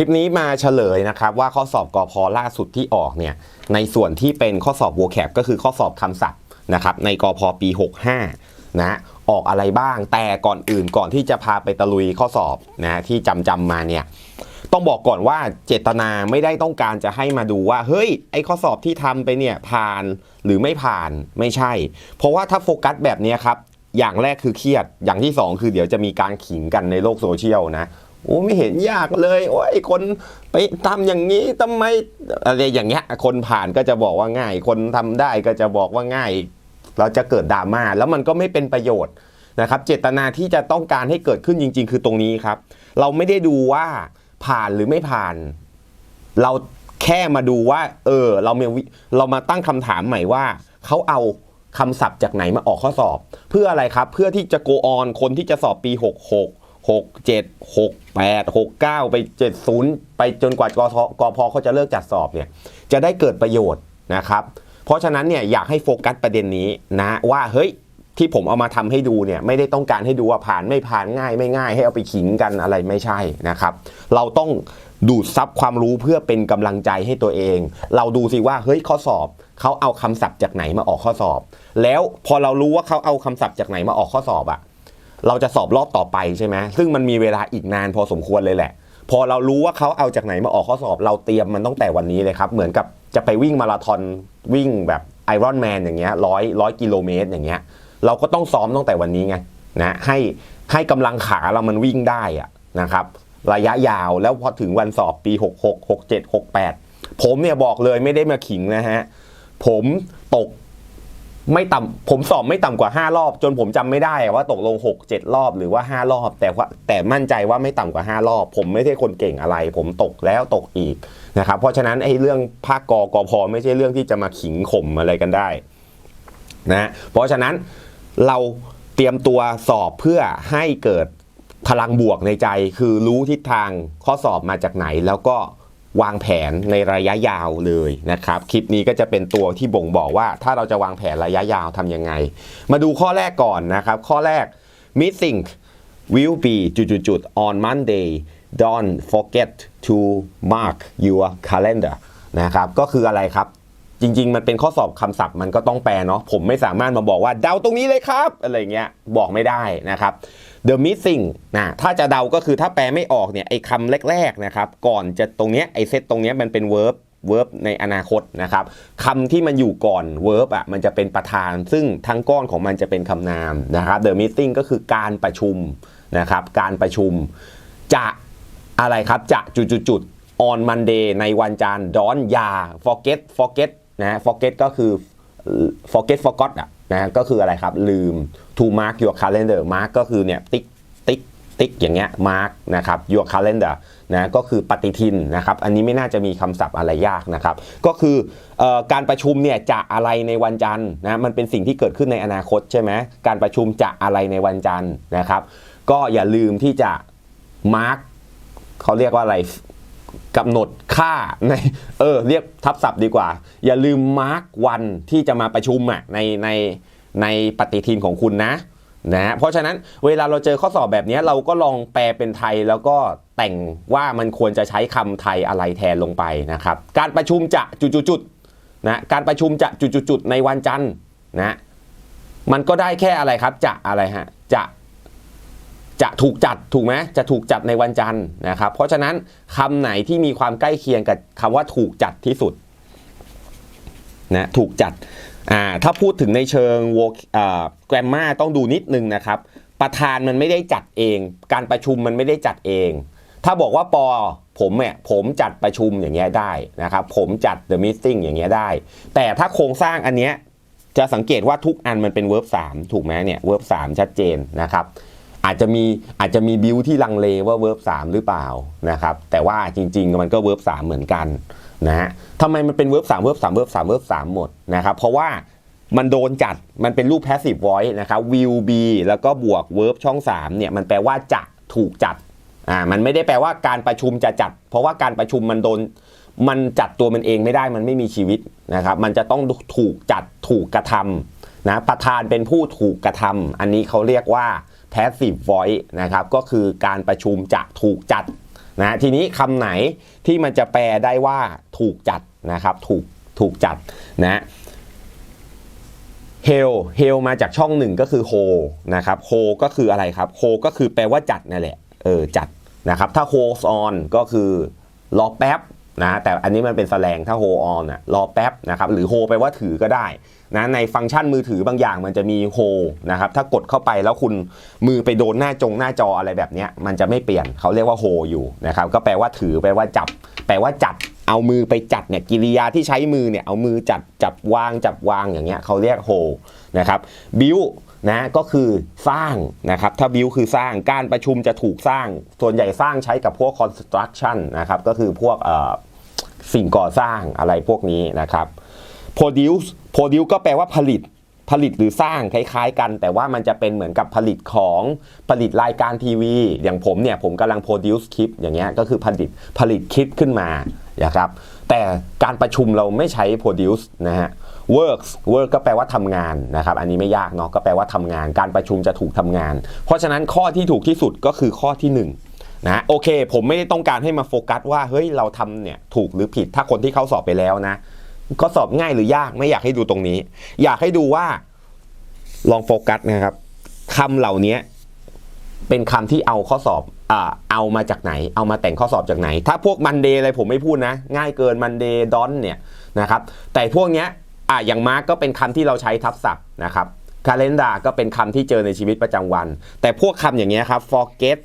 คลิปนี้มาเฉลยนะครับว่าข้อสอบกอพอล่าสุดที่ออกเนี่ยในส่วนที่เป็นข้อสอบ vocab ก็คือข้อสอบคำศัพท์นะครับในกอพอปี 65 นะออกอะไรบ้าง แต่ก่อนอื่นก่อนที่จะพาไปตะลุยข้อสอบนะที่จำจำมาเนี่ยต้องบอกก่อนว่าเจตนาไม่ได้ต้องการจะให้มาดูว่า เฮ้ย ไอข้อสอบที่ทำไปเนี่ยผ่านหรือไม่ผ่านไม่ใช่ เพราะว่าถ้าโฟกัสแบบนี้ครับ อย่างแรกคือเครียดอย่างที่สองคือเดี๋ยวจะมีการขิงกันในโลกโซเชียลนะ โอ้ไม่เห็นยากเลยโอ้ยคนไปทำอย่างนี้ทำไมอะไรอย่างเงี้ยคนผ่านก็จะบอกว่าง่าย คนทำได้ก็จะบอกว่าง่าย เราจะเกิดดราม่าแล้วมันก็ไม่เป็นประโยชน์นะครับ เจตนาที่จะต้องการให้เกิดขึ้นจริง ๆ คือตรงนี้ครับ เราไม่ได้ดูว่าผ่านหรือไม่ผ่าน เราแค่มาดูว่า เออ เรามีเรามาตั้งคำถามใหม่ว่าเขาเอาคำศัพท์จากไหนมาออกข้อสอบ เพื่ออะไรครับ เพื่อที่จะโกออนคนที่จะสอบปี 66 6 7 6 8 6 9 ไป 70 ไปจนกว่ากทกพเขาจะเลิกจัดสอบเนี่ยจะได้เกิดประโยชน์นะครับ เพราะฉะนั้นเนี่ยอยากให้โฟกัสประเด็นนี้นะว่าเฮ้ยที่ผมเอามาทำให้ดูเนี่ยไม่ได้ต้องการให้ดูว่าผ่านไม่ผ่านง่ายไม่ง่าย ให้เอาไปขิงกันอะไรไม่ใช่นะครับ เราต้องดูดซับความรู้เพื่อเป็นกำลังใจให้ตัวเอง เราดูสิว่าเฮ้ยข้อสอบเขาเอาคำศัพท์จากไหนมาออกข้อสอบ แล้วพอเรารู้ว่าเขาเอาคำศัพท์จากไหนมาออกข้อสอบอะ เราจะสอบรอบต่อไปใช่ไหมซึ่งมันมีเวลาอีกนานพอสมควรเลยแหละ พอเรารู้ว่าเขาเอาจากไหนมาออกข้อสอบ เราเตรียมมันตั้งแต่วันนี้เลยครับ เหมือนกับจะไปวิ่งมาราธอนวิ่งแบบไอรอนแมนอย่างเงี้ยร้อยร้อยกิโลเมตรอย่างเงี้ย เราก็ต้องซ้อมตั้งแต่วันนี้ไงนะให้ให้กำลังขาเรามันวิ่งได้อะนะครับ ระยะยาวแล้วพอถึงวันสอบปี 66 67 68 ผมเนี่ยบอกเลยไม่ได้มาขิงนะฮะ ผมตก ไม่ต่ำผมสอบไม่ต่ำกว่า 5 รอบ จนผมจำไม่ได้ว่าตกลง 6 7 รอบหรือว่า 5 รอบ แต่ว่าแต่มั่นใจว่าไม่ต่ำกว่า 5 รอบ ผมไม่ใช่คนเก่งอะไร ผมตกแล้วตกอีกนะครับเพราะฉะนั้นไอ้เรื่องภาคกอกอพอไม่ใช่เรื่องที่จะมาขิงข่มอะไรกันได้นะเพราะฉะนั้นเราเตรียมตัวสอบเพื่อให้เกิดพลังบวกในใจ คือรู้ทิศทางข้อสอบมาจากไหนแล้วก็ วางแผนในระยะยาวเลยนะครับ คลิปนี้ก็จะเป็นตัวที่บ่งบอกว่า ถ้าเราจะวางแผนระยะยาวทำยังไง มาดูข้อแรกก่อนนะครับ ข้อแรก missing will be จุดๆ on Monday don't forget to mark your calendar นะครับ ก็คืออะไรครับจริง ๆ มันเป็นข้อสอบคำศัพท์มันก็ต้องแปลเนาะผมไม่สามารถมาบอกว่าเดาตรงนี้เลยครับ อะไรเงี้ยบอกไม่ได้นะครับ the missing นะถ้าจะเดาก็คือถ้าแปลไม่ออกเนี่ยไอ้คำแรกๆนะครับก่อนจะตรงเนี้ยไอ้เซตตรงเนี้ยมันเป็น verb verb ในอนาคตนะครับคำที่มันอยู่ก่อน verb อะมันจะเป็นประธาน ซึ่งทั้งก้อนของมันจะเป็นคำนามนะครับ the meeting ก็คือการประชุมนะครับ การประชุมจะอะไรครับจะจุดๆๆ on Monday ในวันจันทร์ดอนยา forget forget นะ forget ก็คือ forget forgot อะ นะก็คืออะไรครับลืม to mark your calendar mark ก็คือเนี่ยติ๊กติ๊กติ๊กอย่างเงี้ย mark นะครับ your calendar นะก็คือปฏิทินนะครับ อันนี้ไม่น่าจะมีคำศัพท์อะไรยากนะครับ ก็คือออการประชุมเนี่ยจะอะไรในวันจันทร์นะมันเป็นสิ่งที่เกิดขึ้นในอนาคตใช่ไหมการประชุมจะอะไรในวันจันทร์นะครับ ก็อย่าลืมที่จะ mark เขาเรียกว่าอะไร กำหนดค่าในเออเรียกทับศัพท์ดีกว่า อย่าลืมมาร์กวันที่จะมาประชุมอะในในในปฏิทินของคุณนะนะเพราะฉะนั้นเวลาเราเจอข้อสอบแบบนี้เราก็ลองแปลเป็นไทยแล้วก็แต่งว่ามันควรจะใช้คำไทยอะไรแทนลงไปนะครับ การประชุมจะจุดๆๆนะการประชุมจะจุดๆๆในวันจันทร์นะมันก็ได้แค่อะไรครับจะอะไรฮะจะ จะถูกจัดถูกไหมจะถูกจัดในวันจันทร์นะครับ เพราะฉะนั้นคำไหนที่มีความใกล้เคียงกับคำว่าถูกจัดที่สุดนะถูกจัดอ่าถ้าพูดถึงในเชิงวอ่าแกรมมาต้องดูนิดนึงนะครับ ประธานมันไม่ได้จัดเอง การประชุมมันไม่ได้จัดเอง ถ้าบอกว่าปอผมเนี่ยผมจัดประชุมอย่างเงี้ยได้นะครับ ผมจัด the meeting อย่างเงี้ยได้ แต่ถ้าโครงสร้างอันเนี้ยจะสังเกตว่าทุกอันมันเป็น verb 3ถูกไหมเนี่ย verb 3ชัดเจนนะครับ อาจจะมีอาจจะมีบิวที่ลังเลว่าเวิร์บ3หรือเปล่านะครับแต่ว่าจริง ๆ มันก็เวิร์บ3เหมือนกันนะฮะทำไมมันเป็นเวิร์บ3เวิร์บ3เวิร์บ3เวิร์บ3หมดนะครับเพราะว่ามันโดนจัดมันเป็นรูป passive voice นะครับ will be แล้วก็บวก verb ช่อง 3 เนี่ย มันแปลว่าจะถูกจัดอ่ามันไม่ได้แปลว่าการประชุมจะจัด เพราะว่าการประชุมมันโดน มันจัดตัวมันเองไม่ได้มันไม่มีชีวิตนะครับ มันจะต้องถูกจัดถูกกระทำนะประธานเป็นผู้ถูกกระทำอันนี้เขาเรียกว่า passive voice นะครับก็คือการประชุมจะถูกจัดนะทีนี้คำไหนที่มันจะแปลได้ว่าถูกจัดนะครับถูกถูกจัดนะเฮลเฮลมาจากช่องหนึ่งก็คือโฮนะครับโฮก็คืออะไรครับโฮก็คือแปลว่าจัดนั่นแหละเออจัดนะครับถ้าโฮออนก็คือรอแป๊บ นะแต่อันนี้มันเป็นแสลงถ้าโฮออนอะรอแป๊บนะครับหรือโฮแปว่าถือก็ได้นะในฟังก์ชันมือถือบางอย่างมันจะมีโฮนะครับถ้ากดเข้าไปแล้วคุณมือไปโดนหน้าจงหน้าจออะไรแบบนี้มันจะไม่เปลี่ยนเขาเรียกว่าโฮอยู่นะครับก็แปลว่าถือแปลว่าจับ แปลว่าจัดเอามือไปจัดเนี่ยกิริยาที่ใช้มือเนี่ยเอามือจัดจับวางจับวางอย่างเงี้ยเขาเรียกโฮนะครับบิวนะก็คือสร้างนะครับถ้าบิวคือสร้างการประชุมจะถูกสร้าง ส่วนใหญ่สร้างใช้กับพวก construction นะครับก็คือพวกเอ่อ สิ่งก่อสร้างอะไรพวกนี้นะครับ produce produce ก็แปลว่าผลิตผลิตหรือสร้างคล้ายๆ กัน แต่ว่ามันจะเป็นเหมือนกับผลิตของผลิตรายการทีวี อย่างผมเนี่ยผมกำลัง produce คลิปอย่างเงี้ยก็คือผลิตผลิตคลิปขึ้นมานะครับแต่การประชุมเราไม่ใช้ produce นะฮะ works work ก็แปลว่าทำงานนะครับ อันนี้ไม่ยากเนาะก็แปลว่าทำงาน การประชุมจะถูกทำงาน เพราะฉะนั้นข้อที่ถูกที่สุดก็คือข้อที่ห นะโอเค ผมไม่ได้ต้องการให้มาโฟกัสว่าเฮ้ยเราทำเนี่ยถูกหรือผิดถ้าคนที่เขาสอบไปแล้วนะข้อสอบง่ายหรือยากไม่อยากให้ดูตรงนี้ อยากให้ดูว่าลองโฟกัสนะครับคำเหล่านี้เป็นคำที่เอาข้อสอบอ่าเอามาจากไหน เอามาแต่งข้อสอบจากไหน ถ้าพวกมันเดย์อะไรผมไม่พูดนะ ง่ายเกินมันเดย์ดอนเนี่ยนะครับ แต่พวกเนี้ยอะอย่างมาร์กก็เป็นคำที่เราใช้ทับศัพท์นะครับคาเลนดาก็เป็นคำที่เจอในชีวิตประจำวัน แต่พวกคำอย่างเงี้ยครับ forget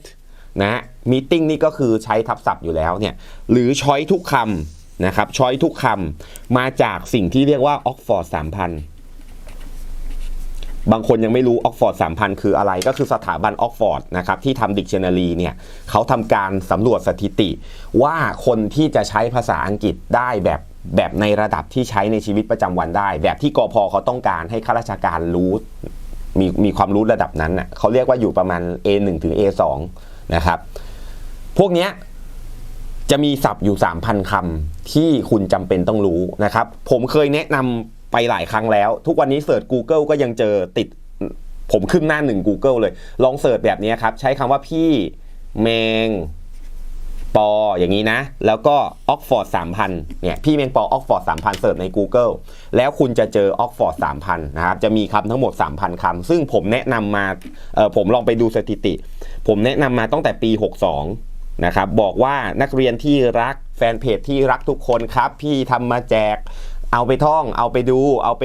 นะมีติ้งนี่ก็คือใช้ทับศัพท์อยู่แล้วเนี่ยหรือช้อยทุกคำนะครับช้อยทุกคำมาจากสิ่งที่เรียกว่าออกฟอร์ด3,000บางคนยังไม่รู้ออกฟอร์ด3,000คืออะไร ก็คือสถาบันออกฟอร์ดนะครับที่ทำดิกชันนารีเนี่ยเขาทำการสำรวจสถิติ ว่าคนที่จะใช้ภาษาอังกฤษได้แบบแบบในระดับที่ใช้ในชีวิตประจำวันได้ แบบที่กอพเขาต้องการให้ข้าราชการรู้มีมีความรู้ระดับนั้นน่ะเขาเรียกว่าอยู่ประมาณ A1 ถึง A2 นะครับ พวกเนี้ยจะมีศัพท์อยู่ 3,000คำที่คุณจำเป็นต้องรู้นะครับ ผมเคยแนะนำไปหลายครั้งแล้ว ทุกวันนี้เสิร์ช Google ก็ยังเจอติดผมขึ้นหน้าหนึ่ง Google เลย ลองเสิร์ชแบบนี้ครับ ใช้คำว่าพี่แมงปออย่างนี้นะ แล้วก็ออกฟอร์ด3,000เนี่ยพี่เมงปอออกฟอร์ด3,000เสิร์ชใน Google แล้วคุณจะเจอออกฟอร์ด3,000นะครับ จะมีคำทั้งหมด 3,000คำซึ่งผมแนะนำมาเออผมลองไปดูสถิติ ผมแนะนำมาตั้งแต่ปี 62 นะครับ บอกว่านักเรียนที่รักแฟนเพจที่รักทุกคนครับ พี่ทำมาแจก เอาไปท่อง เอาไปดู เอาไป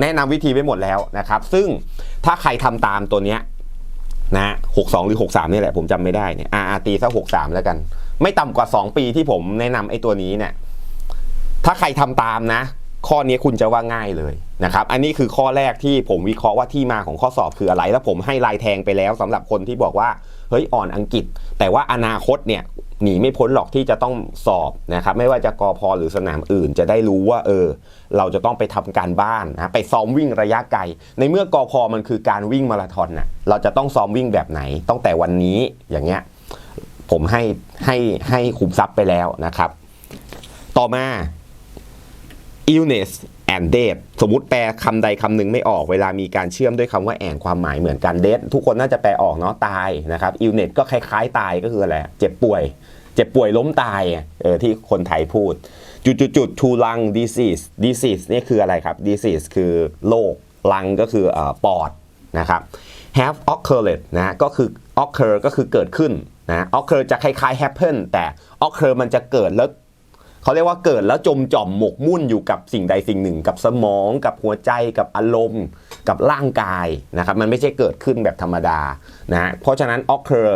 แนะนำวิธีไว้หมดแล้วนะครับ ซึ่งถ้าใครทำตามตัวเนี้ยนะ62หรือ63นี่แหละผมจำไม่ได้เนี่ยอาอาตีซะ63แล้วกัน ไม่ต่ำกว่า2ปีที่ผมแนะนำไอ้ตัวนี้เนี่ยถ้าใครทำตามนะ ข้อนี้คุณจะว่าง่ายเลยนะครับ อันนี้คือข้อแรกที่ผมวิเคราะห์ว่าที่มาของข้อสอบคืออะไร แล้วผมให้ลายแทงไปแล้วสำหรับคนที่บอกว่าเฮ้ยอ่อนอังกฤษ แต่ว่าอนาคตเนี่ยหนีไม่พ้นหรอกที่จะต้องสอบนะครับ ไม่ว่าจะกอพอหรือสนามอื่น จะได้รู้ว่าเออ เราจะต้องไปทำการบ้านนะไปซ้อมวิ่งระยะไกล ในเมื่อกอพอมันคือการวิ่งมาราธอนน่ะเราจะต้องซ้อมวิ่งแบบไหนตั้งแต่วันนี้อย่างเงี้ยผมให้ให้ให้คุมทรัพย์ไปแล้วนะครับ ต่อมา illness and death สมมติแปลคำใดคำหนึ่งไม่ออกเวลามีการเชื่อมด้วยคำว่าแอนความหมายเหมือนกัน death ทุกคนน่าจะแปลออกเนาะตายนะครับ illness ก็คล้ายๆ ตายก็คืออะไรเจ็บป่วย เจ็บป่วยล้มตายเออที่คนไทยพูด จุดจุดจุด to lung disease disease นี่คืออะไรครับ disease คือโรค lung ก็คือเอ่อปอดนะครับ have occurred นะก็คือ occur ก็คือเกิดขึ้นนะ occur จะคล้ายๆ happen แต่ occur มันจะเกิดแล้ว เขาเรียกว่าเกิดแล้วจมจ่อมหมกมุ่นอยู่กับสิ่งใดสิ่งหนึ่ง กับสมองกับหัวใจกับอารมณ์ กับร่างกายนะครับมันไม่ใช่เกิดขึ้นแบบธรรมดานะเพราะฉะนั้น occur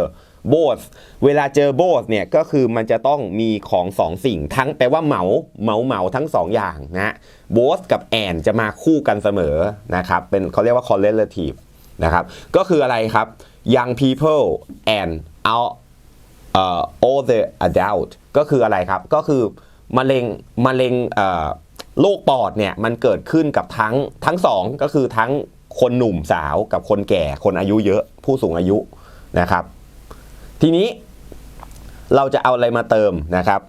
both เวลาเจอ both เนี่ยก็คือมันจะต้องมีของสองสิ่ง ทั้งแปลว่าเหมาเหมาเหมาทั้งสองอย่างนะ both กับ and จะมาคู่กันเสมอนะครับเป็นเขาเรียกว่า correlative นะครับก็คืออะไรครับ young people and out เอ่อ all the adult ก็คืออะไรครับ ก็คือ มะเร็งมะเร็งโรคปอดเนี่ยมันเกิดขึ้นกับทั้งทั้งสองก็คือทั้งคนหนุ่มสาวกับคนแก่คนอายุเยอะผู้สูงอายุนะครับ ทีนี้เราจะเอาอะไรมาเติมนะครับ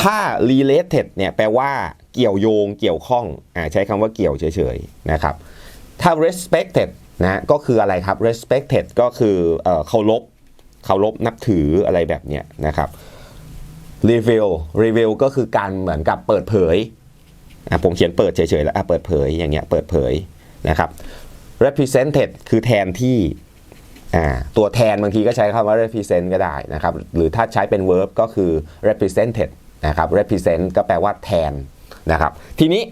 ถ้า related เนี่ยแปลว่าเกี่ยวโยงเกี่ยวข้องอใช้คำว่าเกี่ยวเฉยๆนะครับ ถ้า respected นะก็คืออะไรครับ respected ก็คือเอ่อเคารพเคารพนับถืออะไรแบบเนี้ยนะครับ reveal reveal ก็คือการเหมือนกับเปิดเผยผมเขียนเปิดเฉยๆแล้วเปิดเผยอย่างเงี้ยเปิดเผยนะครับ represented คือแทนที่ตัวแทนบางทีก็ใช้คำว่า represent ก็ได้นะครับ หรือถ้าใช้เป็น verb ก็คือ represented นะครับ represent ก็แปลว่าแทนนะครับ ทีนี้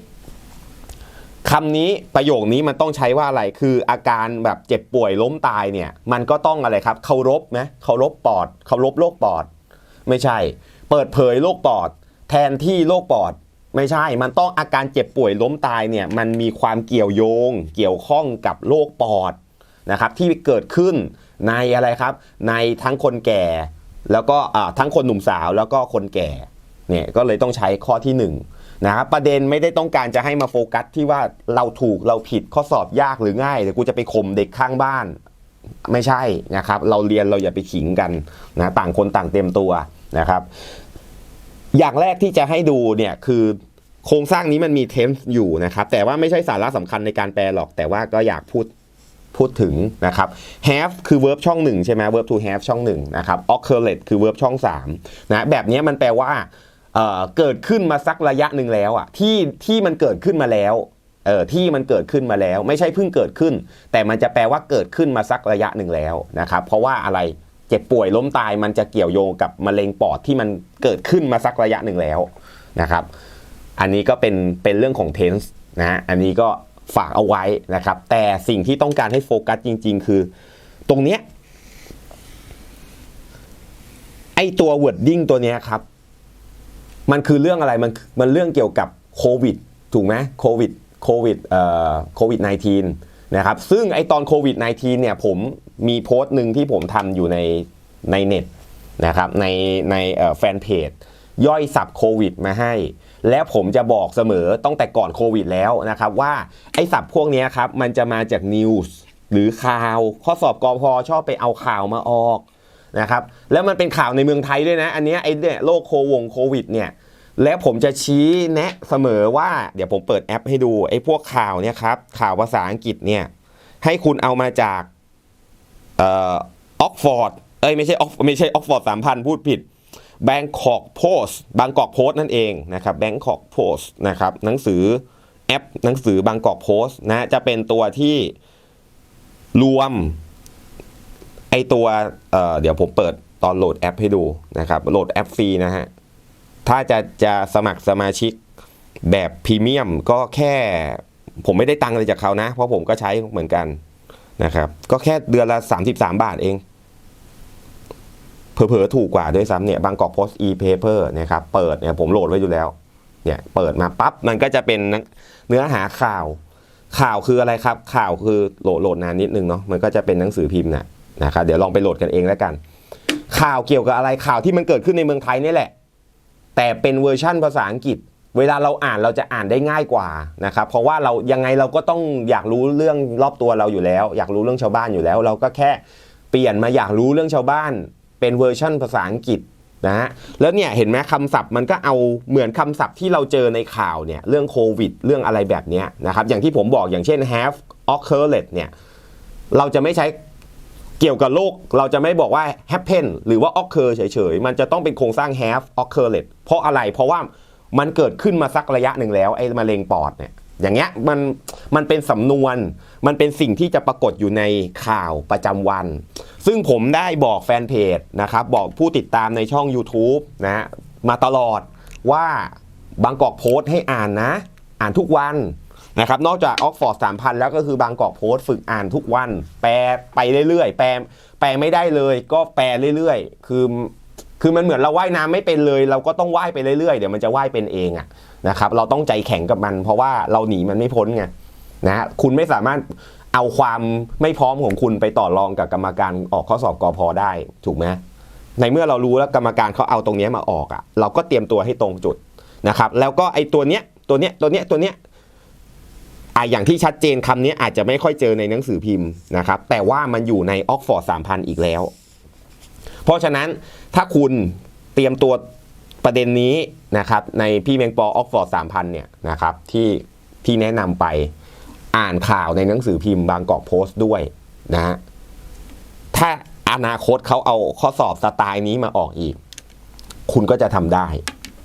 คำนี้ประโยคนี้มันต้องใช้ว่าอะไร คืออาการแบบเจ็บป่วยล้มตายเนี่ย มันก็ต้องอะไรครับ เคารพไหมเคารพปอด เคารพโรคปอด ไม่ใช่ เปิดเผยโรคปอด แทนที่โรคปอดไม่ใช่ มันต้องอาการเจ็บป่วยล้มตายเนี่ยมันมีความเกี่ยวโยง เกี่ยวข้องกับโรคปอดนะครับที่เกิดขึ้นในอะไรครับ ในทั้งคนแก่ แล้วก็ทั้งคนหนุ่มสาวแล้วก็คนแก่เนี่ยก็เลยต้องใช้ข้อที่หนึ่งนะครับประเด็นไม่ได้ต้องการจะให้มาโฟกัสที่ว่าเราถูกเราผิดข้อสอบยากหรือง่ายเดี๋ยวกูจะไปข่มเด็กข้างบ้าน ไม่ใช่นะครับ เราเรียนเราอย่าไปขิงกันนะต่างคนต่างเต็มตัว นะครับ อย่างแรกที่จะให้ดูเนี่ยคือโครงสร้างนี้มันมีเทมส์อยู่นะครับ แต่ว่าไม่ใช่สาระสำคัญในการแปลหรอก แต่ว่าก็อยากพูดพูดถึงนะครับ have คือ verb ช่องหนึ่งใช่ไหม verb to have ช่องหนึ่งนะครับ occurred คือ verb ช่องสามนะแบบนี้มันแปลว่าเเกิดขึ้นมาสักระยะหนึ่งแล้วอะที่ที่มันเกิดขึ้นมาแล้วเออที่มันเกิดขึ้นมาแล้ว ไม่ใช่เพิ่งเกิดขึ้น แต่มันจะแปลว่าเกิดขึ้นมาสักระยะหนึ่งแล้วนะครับ เพราะว่าอะไร เจ็บป่วยล้มตายมันจะเกี่ยวโยงกับมะเร็งปอดที่มันเกิดขึ้นมาสักระยะหนึ่งแล้วนะครับ อันนี้ก็เป็นเป็นเรื่องของ tense นะฮะอันนี้ก็ฝากเอาไว้นะครับ แต่สิ่งที่ต้องการให้โฟกัสจริง ๆ คือ ตรงเนี้ยไอตัว wording ตัวเนี้ยครับ มันคือเรื่องอะไรมันมันเรื่องเกี่ยวกับโควิดถูกไหมโควิดโควิดเอ่อโควิด -19 นะครับซึ่งไอตอนโควิด -19 เนี่ยผมมีโพสต์หนึ่งที่ผมทำอยู่ในในเน็ตนะครับในในแฟนเพจย่อยสับโควิดมาให้ แล้วผมจะบอกเสมอตั้งแต่ก่อนโควิดแล้วนะครับ ว่าไอสับพวกนี้ครับ มันจะมาจากนิวส์หรือข่าว ข้อสอบกอพอชอบไปเอาข่าวมาออกนะครับแล้วมันเป็นข่าวในเมืองไทยด้วยนะ อันนี้ไอเนี่ยโรคโควงโควิดเนี่ย และผมจะชี้แนะเสมอว่าเดี๋ยวผมเปิดแอปให้ดูไอ้พวกข่าวเนี่ยครับข่าวภาษาอังกฤษเนี่ยให้คุณเอามาจากออกฟอร์ดเอ้ยไม่ใช่ออกไม่ใช่ออกฟอร์ดสามพันพูดผิดแบงกอกโพสบางกอกโพสนั่นเองนะครับแบงกอกโพสนะครับหนังสือแอปหนังสือบางกอกโพสนะจะเป็นตัวที่รวมไอตัวเเดี๋ยวผมเปิดตอนโหลดแอปให้ดูนะครับโหลดแอปฟรีนะฮะ ถ้าจะจะสมัครสมาชิกแบบพรีเมียมก็แค่ผมไม่ได้ตังค์อะไรจากเขานะ เพราะผมก็ใช้เหมือนกันนะครับ ก็แค่เดือนละ 33 บาทเองเผลอๆถูกกว่าด้วยซ้ำเนี่ยบางกอกโพสต์ e-paper นะครับเปิดเนี่ยผมโหลดไว้อยู่แล้วเนี่ยเปิดมาปั๊บมันก็จะเป็นเนื้อหาข่าว ข่าวคืออะไรครับ ข่าวคือโหลดโหลดนานนิดนึงเนาะมันก็จะเป็นหนังสือพิมพ์นะนะครับเดี๋ยวลองไปโหลดกันเองแล้วกัน ข่าวเกี่ยวกับอะไรข่าวที่มันเกิดขึ้นในเมืองไทยนี่แหละ แต่เป็นเวอร์ชั่นภาษาอังกฤษ เวลาเราอ่านเราจะอ่านได้ง่ายกว่านะครับเพราะว่าเรายังไงเราก็ต้องอยากรู้เรื่องรอบตัวเราอยู่แล้ว อยากรู้เรื่องชาวบ้านอยู่แล้ว เราก็แค่เปลี่ยนมาอยากรู้เรื่องชาวบ้าน เป็นเวอร์ชั่นภาษาอังกฤษนะฮะแล้วเนี่ยเห็นไหมคำศัพท์มันก็เอาเหมือนคำศัพท์ที่เราเจอในข่าวเนี่ยเรื่องโควิด เรื่องอะไรแบบนี้นะครับอย่างที่ผมบอกอย่างเช่น have occurred เนี่ยเราจะไม่ใช้ เกี่ยวกับโรคเราจะไม่บอกว่า happen หรือว่า occur เฉยๆ มันจะต้องเป็นโครงสร้าง have occurred เพราะอะไรเพราะว่ามันเกิดขึ้นมาสักระยะหนึ่งแล้ว ไอ้มะเร็งปอดเนี่ยอย่างเงี้ยมันมันเป็นสำนวน มันเป็นสิ่งที่จะปรากฏอยู่ในข่าวประจำวัน ซึ่งผมได้บอกแฟนเพจนะครับ บอกผู้ติดตามในช่อง YouTube นะฮะมาตลอดว่าบางกอกโพสต์ให้อ่านนะ อ่านทุกวัน นะครับนอกจากออกฟอร์ดสามพันแล้วก็คือบางกอกโพสต์ฝึกอ่านทุกวัน แปลไปเรื่อยๆ แปลแปลไม่ได้เลยก็แปลเรื่อยๆ คือคือมันเหมือนเราว่ายน้ำไม่เป็นเลย เราก็ต้องว่ายไปเรื่อยๆ เดี๋ยวมันจะว่ายเป็นเองอะนะครับเราต้องใจแข็งกับมัน เพราะว่าเราหนีมันไม่พ้นไงนะคุณไม่สามารถเอาความไม่พร้อมของคุณไปต่อรองกับกรรมการออกข้อสอบกอพอได้ถูกไหมในเมื่อเรารู้แล้วกรรมการเขาเอาตรงนี้มาออกอะเราก็เตรียมตัวให้ตรงจุดนะครับแล้วก็ไอ้ตัวเนี้ยตัวเนี้ยตัวเนี้ยตัวเนี้ย อะอย่างที่ชัดเจนคำนี้อาจจะไม่ค่อยเจอในหนังสือพิมพ์นะครับ แต่ว่ามันอยู่ในออกฟอร์ดสามพันอีกแล้ว เพราะฉะนั้นถ้าคุณเตรียมตัวประเด็นนี้นะครับ ในพี่เมงปอออกฟอร์ดสามพันเนี่ยนะครับที่ที่แนะนำไปอ่านข่าวในหนังสือพิมพ์บางกอกโพสต์ด้วยนะฮะถ้าอนาคตเขาเอาข้อสอบสไตล์นี้มาออกอีก คุณก็จะทำได้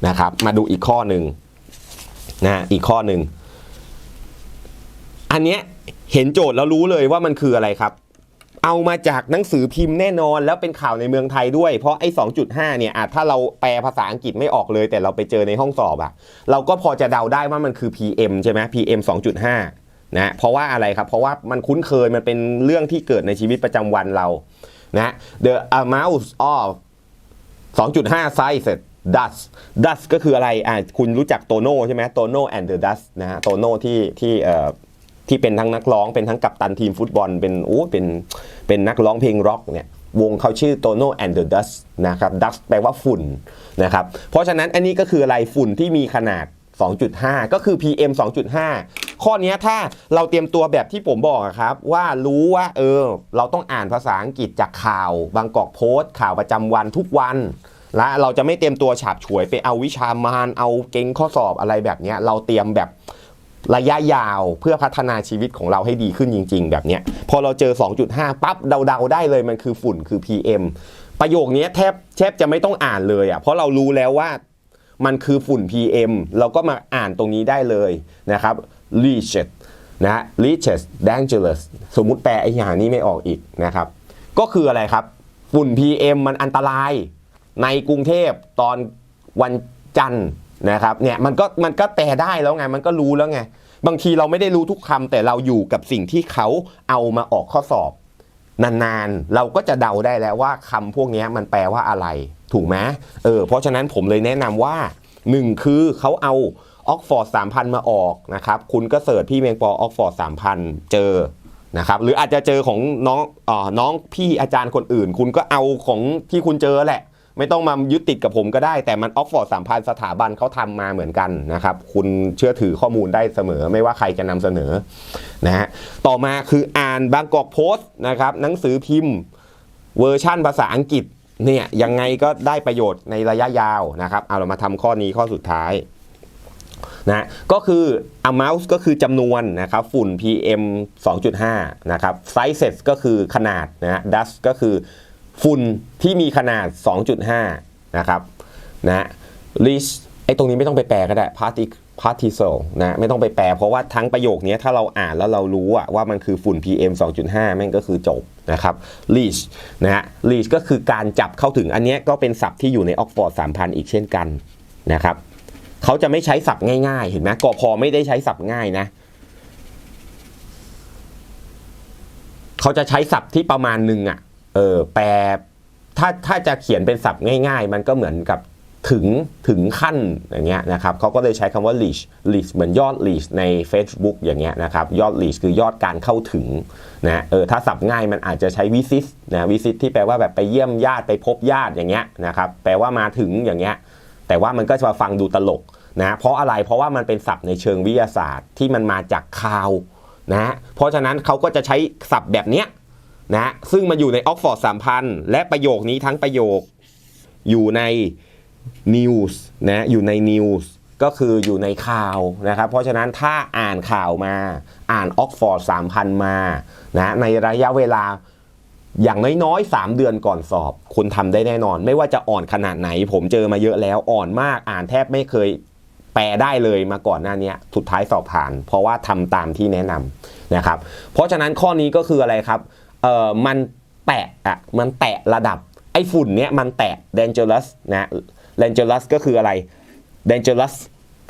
นะครับ มาดูอีกข้อหนึ่งนะอีกข้อหนึ่ง อันเนี้ยเห็นโจทย์แล้วรู้เลยว่ามันคืออะไรครับ เอามาจากหนังสือพิมพ์แน่นอนแล้วเป็นข่าวในเมืองไทยด้วย เพราะไอ้ 2.5 เนี่ยอาจถ้าเราแปลภาษาอังกฤษไม่ออกเลย แต่เราไปเจอในห้องสอบอะเราก็พอจะเดาได้ว่ามันคือ PM ใช่ไหม PM 2.5 นะเพราะว่าอะไรครับ เพราะว่ามันคุ้นเคยมันเป็นเรื่องที่เกิดในชีวิตประจำวันเรานะ The amount of 2.5 size dust dust ก็คืออะไรอ่าคุณรู้จักโตโน่ใช่ไหมโตโน่ and the dust นะฮะโตโน่ที่ที่เอ่อ ที่เป็นทั้งนักร้องเป็นทั้งกัปตันทีมฟุตบอล เป็นโอ้เป็นเป็นนักร้องเพลงร็อกเนี่ยวงเขาชื่อโตโน่ and the dust นะครับ dust แปลว่าฝุ่นนะครับเพราะฉะนั้นอันนี้ก็คืออะไรฝุ่นที่มีขนาด 2.5 ก็คือ PM 2.5 ข้อนี้ถ้าเราเตรียมตัวแบบที่ผมบอกครับว่ารู้ว่าเออเราต้องอ่านภาษาอังกฤษจากข่าวบางกอกโพสต์ข่าวประจำวันทุกวันและเราจะไม่เตรียมตัวฉาบฉวยไปเอาวิชามานเอาเก่งข้อสอบอะไรแบบนี้เราเตรียมแบบ ระยะยาวเพื่อพัฒนาชีวิตของเราให้ดีขึ้นจริง ๆ แบบเนี้ยพอเราเจอ 2.5 ปั๊บเดาๆได้เลยมันคือฝุ่นคือ PM ประโยคนี้แทบแทบจะไม่ต้องอ่านเลยอะเพราะเรารู้แล้วว่ามันคือฝุ่น PM เราก็มาอ่านตรงนี้ได้เลยนะครับ leached นะ leached dangerous สมมุติแปลไอ้อย่างนี้ไม่ออกอีกนะครับ ก็คืออะไรครับ ฝุ่น PM มันอันตรายในกรุงเทพตอนวันจันทร์ นะครับเนี่ยมันก็มันก็แปลได้แล้วไงมันก็รู้แล้วไงบางทีเราไม่ได้รู้ทุกคำแต่เราอยู่กับสิ่งที่เขาเอามาออกข้อสอบ นานๆ เราก็จะเดาได้แล้วว่าคำพวกนี้มันแปลว่าอะไร ถูกไหมเออเพราะฉะนั้นผมเลยแนะนำว่าหนึ่งคือเขาเอาออกฟอร์ด3,000มาออกนะครับ คุณก็เสิร์ชพี่เมงปอออกฟอร์ด3,000เจอนะครับหรืออาจจะเจอของน้องอ่าน้องพี่อาจารย์คนอื่น คุณก็เอาของที่คุณเจอแหละ ไม่ต้องมายึดติดกับผมก็ได้ แต่มันออกฟอร์ดสามพันสถาบันเขาทำมาเหมือนกันนะครับ คุณเชื่อถือข้อมูลได้เสมอ ไม่ว่าใครจะนำเสนอนะฮะต่อมาคืออ่านบางกอกโพสต์นะครับหนังสือพิมพ์เวอร์ชั่นภาษาอังกฤษเนี่ยยังไงก็ได้ประโยชน์ในระยะยาวนะครับเอาเรามาทำข้อนี้ข้อสุดท้ายนะก็คือ amount ก็คือจำนวนนะครับฝุ่น PM 2.5 นะครับ sizes ก็คือขนาดนะ dust ก็คือ ฝุ่นที่มีขนาด 2.5 นะครับนะ least ไอ้ตรงนี้ไม่ต้องไปแปลก็ได้ partic particle นะไม่ต้องไปแปล เพราะว่าทั้งประโยคนี้ถ้าเราอ่านแล้วเรารู้อะว่ามันคือฝุ่น PM 2.5 แม่งก็คือจบนะครับ leash นะฮะ leash ก็คือการจับเข้าถึงอันนี้ก็เป็นศัพท์ที่อยู่ใน Oxford 3,000 อีกเช่นกันนะครับเขาจะไม่ใช้ศัพท์ง่ายๆ เห็นไหมกอพอไม่ได้ใช้ศัพท์ง่ายนะเขาจะใช้ศัพท์ที่ประมาณหนึ่งอะ เออแปลถ้าถ้าจะเขียนเป็นศัพท์ง่าย ๆ มันก็เหมือนกับถึงถึงขั้นอย่างเงี้ยนะครับเขาก็เลยใช้คำว่า leash leash เหมือนยอด leash ใน Facebook อย่างเงี้ยนะครับยอด leash คือยอดการเข้าถึงนะเออถ้าศัพท์ง่ายมันอาจจะใช้ visit นะ visit ที่แปลว่าแบบไปเยี่ยมญาติไปพบญาติอย่างเงี้ยนะครับแปลว่ามาถึงอย่างเงี้ยแต่ว่ามันก็จะมาฟังดูตลกนะเพราะอะไรเพราะว่ามันเป็นศัพท์ในเชิงวิทยาศาสตร์ที่มันมาจากข่าวนะเพราะฉะนั้นเขาก็จะใช้ศัพท์แบบเนี้ย นะซึ่งมันอยู่ใน Oxford 3,000และประโยคนี้ทั้งประโยคอยู่ใน News นะอยู่ใน News ก็คืออยู่ในข่าวนะครับ เพราะฉะนั้นถ้าอ่านข่าวมาอ่าน Oxford 3,000มานะในระยะเวลาอย่างน้อยๆ 3 เดือนก่อนสอบ คุณทำได้แน่นอน ไม่ว่าจะอ่อนขนาดไหน ผมเจอมาเยอะแล้วอ่อนมากอ่านแทบไม่เคยแปลได้เลยมาก่อนหน้านี้สุดท้ายสอบผ่าน เพราะว่าทำตามที่แนะนำนะครับ เพราะฉะนั้นข้อนี้ก็คืออะไรครับ เอ่อมันแตะอะมันแตะระดับไอ้ฝุ่นเนี้ยมันแตะ dangerous นะ dangerous ก็คืออะไร dangerous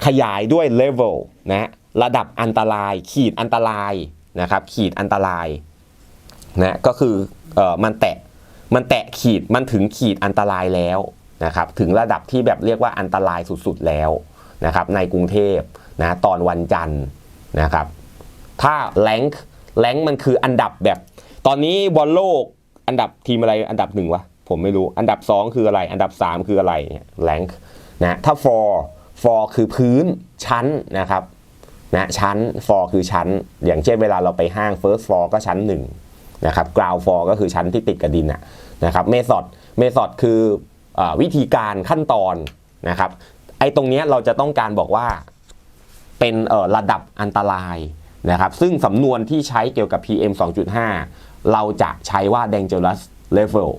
ขยายด้วย level นะระดับอันตราย ขีดอันตรายนะครับขีดอันตรายนะก็คือเอ่อมันแตะมันแตะขีดมันถึงขีดอันตรายแล้วนะครับถึงระดับที่แบบเรียกว่าอันตรายสุดๆแล้วนะครับในกรุงเทพนะตอนวันจันทร์นะครับถ้าแรงแรงมันคืออันดับแบบ ตอนนี้บอลโลกอันดับทีมอะไรอันดับหนึ่งวะผมไม่รู้อันดับ 2 คืออะไร อันดับ 3 คืออะไรเนี่ยแรงค์นะถ้า for for คือพื้นชั้นนะครับนะชั้น for คือชั้น อย่างเช่นเวลาเราไปห้าง first floor ก็ชั้น1นะครับ ground floor ก็คือชั้นที่ติดกับดินนะครับ method method คืออวิธีการขั้นตอนนะครับไอ้ตรงนี้เราจะต้องการบอกว่าเป็นระดับอันตรายนะครับซึ่งสำนวนที่ใช้เกี่ยวกับ PM 2.5 เราจะใช้ว่า dangerous level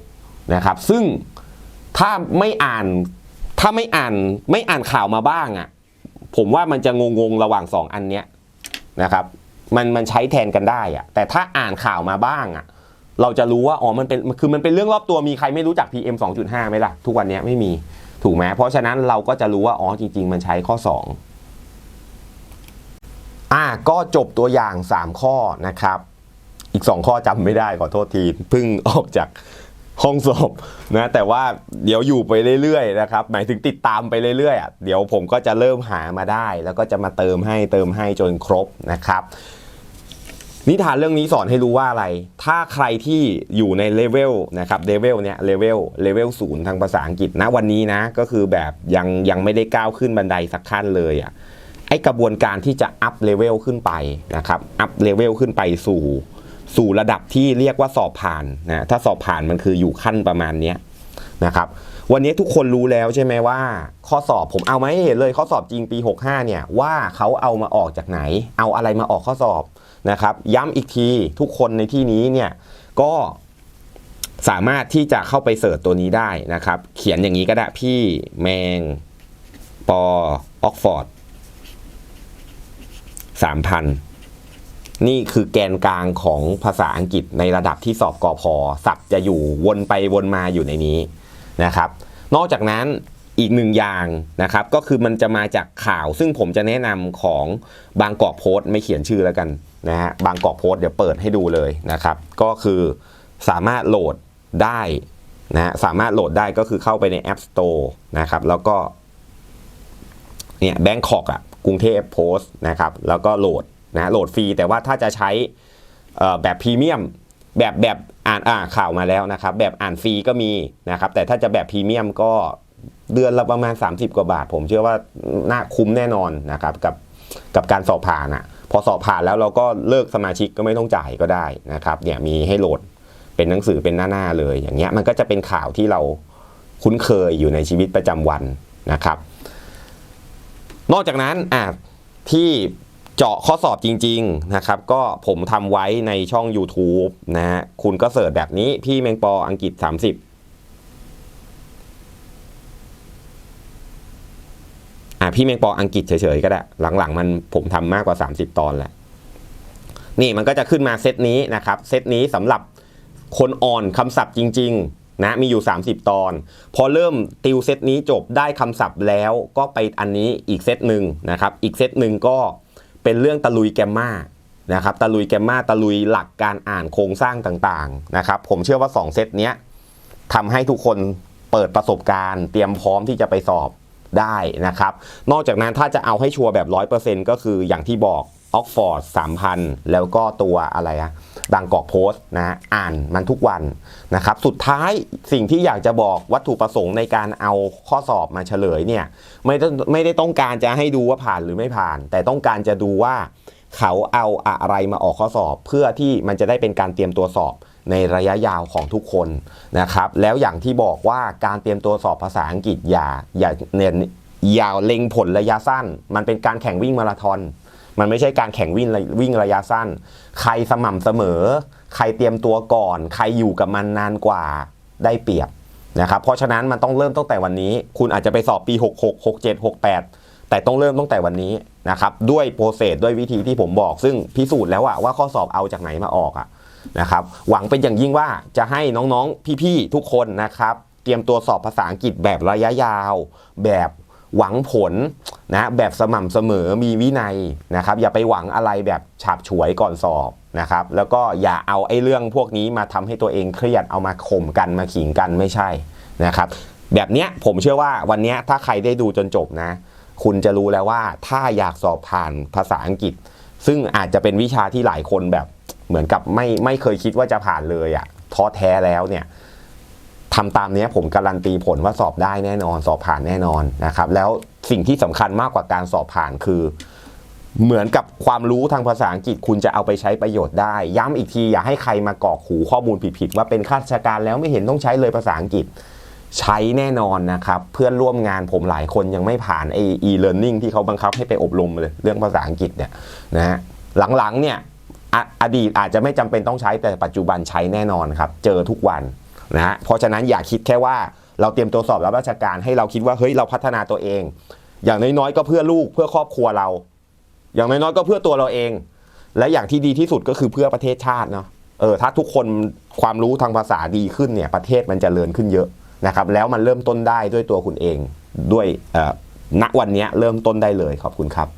นะครับ ซึ่งถ้าไม่อ่านถ้าไม่อ่านไม่อ่านข่าวมาบ้างอะ่ะผมว่ามันจะงงๆระหว่างสองอันเนี้ยนะครับมันมันใช้แทนกันได้อะแต่ถ้าอ่านข่าวมาบ้างอะ่ะเราจะรู้ว่าอ๋อมันเป็นคือมันเป็นเรื่องรอบตัวมีใครไม่รู้จัก PM 2.5ไหมล่ะ ทุกวันนี้ไม่มีถูกไหมเพราะฉะนั้นเราก็จะรู้ว่าอ๋อจริง ๆ มันใช้ข้อ 2อะก็จบตัวอย่าง 3 ข้อนะครับ อีก 2 ข้อจำไม่ได้ขอโทษทีเพิ่งออกจากห้องสอบนะแต่ว่าเดี๋ยวอยู่ไปเรื่อยๆนะครับหมายถึงติดตามไปเรื่อยๆอะเดี๋ยวผมก็จะเริ่มหามาได้ แล้วก็จะมาเติมให้เติมให้จนครบนะครับ นิทานเรื่องนี้สอนให้รู้ว่าอะไร ถ้าใครที่อยู่ในเลเวลนะครับเลเวลเนี้ยเลเวลเลเวลศูนย์ทางภาษาอังกฤษนะวันนี้นะก็คือแบบยังยังไม่ได้ก้าวขึ้นบันไดสักขั้นเลยอะไอกระบวนการที่จะอัพเลเวลขึ้นไปนะครับอัพเลเวลขึ้นไปสู่ สู่ระดับที่เรียกว่าสอบผ่านนะถ้าสอบผ่านมันคืออยู่ขั้นประมาณนี้นะครับวันนี้ทุกคนรู้แล้วใช่ไหมว่า ข้อสอบผมเอามาให้เห็นเลยข้อสอบจริงปี 65 เนี่ยว่าเขาเอามาออกจากไหน เอาอะไรมาออกข้อสอบนะครับย้ำอีกทีทุกคนในที่นี้เนี่ยก็สามารถที่จะเข้าไปเสิร์ชตัวนี้ได้นะครับ เขียนอย่างนี้ก็ได้พี่แมงปอออกฟอร์ดสามพัน นี่คือแกนกลางของภาษาอังกฤษในระดับที่สอบกอพอศัพท์จะอยู่วนไปวนมาอยู่ในนี้นะครับ นอกจากนั้นอีกหนึ่งอย่างนะครับ ก็คือมันจะมาจากข่าวซึ่งผมจะแนะนำของบางกอกโพสต์ไม่เขียนชื่อแล้วกันนะฮะบางกอกโพสต์เดี๋ยวเปิดให้ดูเลยนะครับ ก็คือสามารถโหลดได้นะฮะสามารถโหลดได้ก็คือเข้าไปใน App Store นะครับ แล้วก็เนี่ยแบงคอกอะกรุงเทพโพสต์นะครับ แล้วก็โหลด นะโหลดฟรีแต่ว่าถ้าจะใช้แบบพรีเมียมแบบแบบอ่านอ่าข่าวมาแล้วนะครับ แบบอ่านฟรีก็มีนะครับ แต่ถ้าจะแบบพรีเมียมก็เดือนละประมาณ 30 กว่าบาท ผมเชื่อว่าน่าคุ้มแน่นอนนะครับกับกับการสอบผ่านอะพอสอบผ่านแล้วเราก็เลิกสมาชิกก็ไม่ต้องจ่ายก็ได้นะครับเนี่ยมีให้โหลดเป็นหนังสือเป็นหน้าๆเลย อย่างเงี้ยมันก็จะเป็นข่าวที่เราคุ้นเคยอยู่ในชีวิตประจำวันนะครับ นอกจากนั้นอะที่ เจาะข้อสอบจริงๆนะครับก็ผมทำไว้ในช่อง YouTube นะฮะคุณก็เสิร์ชแบบนี้พี่แมงปออังกฤษ 30อะพี่แมงปออังกฤษเฉยๆก็ได้ หลังๆ มันผมทำมากกว่า 30 ตอนแล้ว นี่มันก็จะขึ้นมาเซตนี้นะครับ เซตนี้สำหรับคนอ่อนคำศัพท์จริง ๆ นะ มีอยู่ 30 ตอน พอเริ่มติวเซตนี้จบได้คำศัพท์แล้วก็ไปอันนี้อีกเซตหนึ่งนะครับ อีกเซตหนึ่งก็ เป็นเรื่องตะลุยแกมมานะครับตะลุยแกมมาตะลุยหลักการอ่านโครงสร้างต่างๆนะครับผมเชื่อว่า 2 เซตเนี้ยทำให้ทุกคนเปิดประสบการณ์ เตรียมพร้อมที่จะไปสอบได้นะครับ นอกจากนั้นถ้าจะเอาให้ชัวร์แบบ 100%ก็คืออย่างที่บอก ออกฟอร์ด3,000แล้วก็ตัวอะไรอะบางกอกโพสต์นะอ่านมันทุกวันนะครับ สุดท้ายสิ่งที่อยากจะบอกวัตถุประสงค์ในการเอาข้อสอบมาเฉลยเนี่ยไม่ได้ไม่ได้ต้องการจะให้ดูว่าผ่านหรือไม่ผ่าน แต่ต้องการจะดูว่าเขาเอาอะไรมาออกข้อสอบ เพื่อที่มันจะได้เป็นการเตรียมตัวสอบในระยะยาวของทุกคนนะครับ แล้วอย่างที่บอกว่าการเตรียมตัวสอบภาษาอังกฤษอย่าอย่าเน้นอย่าเล็งผลระยะสั้น มันเป็นการแข่งวิ่งมาราธอน มันไม่ใช่การแข่งวิ่งระวิ่งระยะสั้น ใครสม่ำเสมอ ใครเตรียมตัวก่อน ใครอยู่กับมันนานกว่าได้เปรียบนะครับ เพราะฉะนั้นมันต้องเริ่มตั้งแต่วันนี้ คุณอาจจะไปสอบปี 66 67 68 แต่ต้องเริ่มตั้งแต่วันนี้นะครับ ด้วยโปรเซสด้วยวิธีที่ผมบอก ซึ่งพิสูจน์แล้วว่าข้อสอบเอาจากไหนมาออกอะนะครับ หวังเป็นอย่างยิ่งว่าจะให้น้องๆ พี่ๆ ทุกคนนะครับ เตรียมตัวสอบภาษาอังกฤษแบบระยะยาว แบบ หวังผลนะแบบสม่ำเสมอมีวินัยนะครับอย่าไปหวังอะไรแบบฉาบฉวยก่อนสอบนะครับแล้วก็อย่าเอาไอ้เรื่องพวกนี้มาทำให้ตัวเองเครียดเอามาข่มกันมาขิงกันไม่ใช่นะครับแบบเนี้ยผมเชื่อว่าวันเนี้ยถ้าใครได้ดูจนจบนะ คุณจะรู้แล้วว่าถ้าอยากสอบผ่านภาษาอังกฤษ ซึ่งอาจจะเป็นวิชาที่หลายคนแบบเหมือนกับไม่ไม่เคยคิดว่าจะผ่านเลยอะท้อแท้แล้วเนี่ย ทำตามนี้ผมการันตีผลว่าสอบได้แน่นอนสอบผ่านแน่นอนนะครับ แล้วสิ่งที่สำคัญมากกว่าการสอบผ่านคือ เหมือนกับความรู้ทางภาษาอังกฤษคุณจะเอาไปใช้ประโยชน์ได้ ย้ำอีกทีอย่าให้ใครมากอกหูข้อมูลผิดๆว่าเป็นข้าราชการแล้วไม่เห็นต้องใช้เลยภาษาอังกฤษ ใช้แน่นอนนะครับ เพื่อนร่วมงานผมหลายคนยังไม่ผ่านไอ e-learning ที่เขาบังคับให้ไปอบรมเลยเรื่องภาษาอังกฤษเนี่ยนะฮะหลังๆเนี่ยออดีตอาจจะไม่จำเป็นต้องใช้แต่ปัจจุบันใช้แน่นอนครับ เจอทุกวัน นะฮะเพราะฉะนั้นอย่าคิดแค่ว่าเราเตรียมตัวสอบรับราชการให้เราคิดว่าเฮ้ยเราพัฒนาตัวเอง อย่างน้อยๆก็เพื่อลูกเพื่อครอบครัวเรา อย่างน้อยๆก็เพื่อตัวเราเอง และอย่างที่ดีที่สุดก็คือเพื่อประเทศชาติเนาะเออถ้าทุกคนความรู้ทางภาษาดีขึ้นเนี่ยประเทศมันจเจริญขึ้นเยอะนะครับแล้วมันเริ่มต้นได้ด้วยตัวคุณเองด้วยณวันนี้เริ่มต้นได้เลยขอบคุณครับ